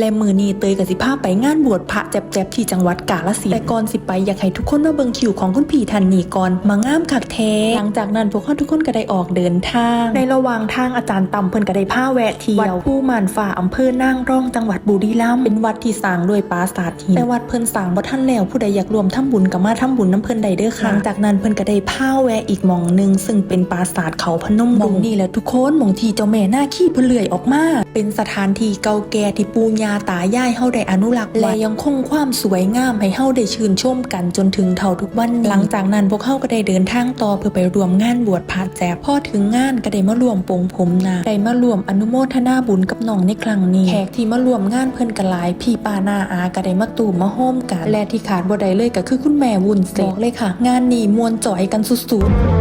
และมือนีเตยกับสิภาไปงานบวชพระแจบๆที่จังหวัดกาฬสินธุ์แต่ก่อนสิไปอยากให้ทุกคนมาเบิ่งคิวของคุณพี่ทันนีก่อนมางามคักแท้หลังจากนั้นพวกเขาทุกคนก็ได้ออกเดินทาง ในระหว่างทางอาจารย์ต่ำเพิ่นก็ได้พาแวะเที่ยววัดผู้มานฝ่าอำเภอนางร่องจังหวัดบุรีรัมย์เป็นวัดที่สร้างด้วยปราสาทหินแต่วัดเพิ่นสร้างบ่ทันแล้วผู้ใดอยากรวมทำบุญก็มาทำบุญน้ำเพิ่นได้เด้อค่ะหลังจากนั้นเพิ่นก็ได้พาแวะอีกหม่องหนึงซึ่งเป็นปราสาทเขาพนมรุ้งหม่องนี่แหละทุกคนหม่องที่เจ้าแม่หน้าขี้เพิ่นเลื่อยออกมา เป็นสถานที่เก่าแก่ที่ปู่ย่าตายายเฮาได้อนุรักษ์ไว้และยังคงความสวยงามให้เฮาได้ชื่นชมกันจนถึงเท่าทุกวันนี้หลังจากนั้นพวกเฮาก็ได้เดินทางต่อเพื่อไปรวมงานบวชพระแจกพอถึงงานก็ได้มารวมปลงผมนาได้มารวมอนุโมทนาบุญกับน้องในครั้งนี้แขกที่มารวมงานเพิ่นก็หลาย พี่ป้านาอาก็ได้มาตูมมาโฮมกัน และที่ขาดบ่ได้เลยก็คือคุณแม่วุ้นเส้นบอกเลยค่ะ งานนี้มวนจ่อยกันสุดๆ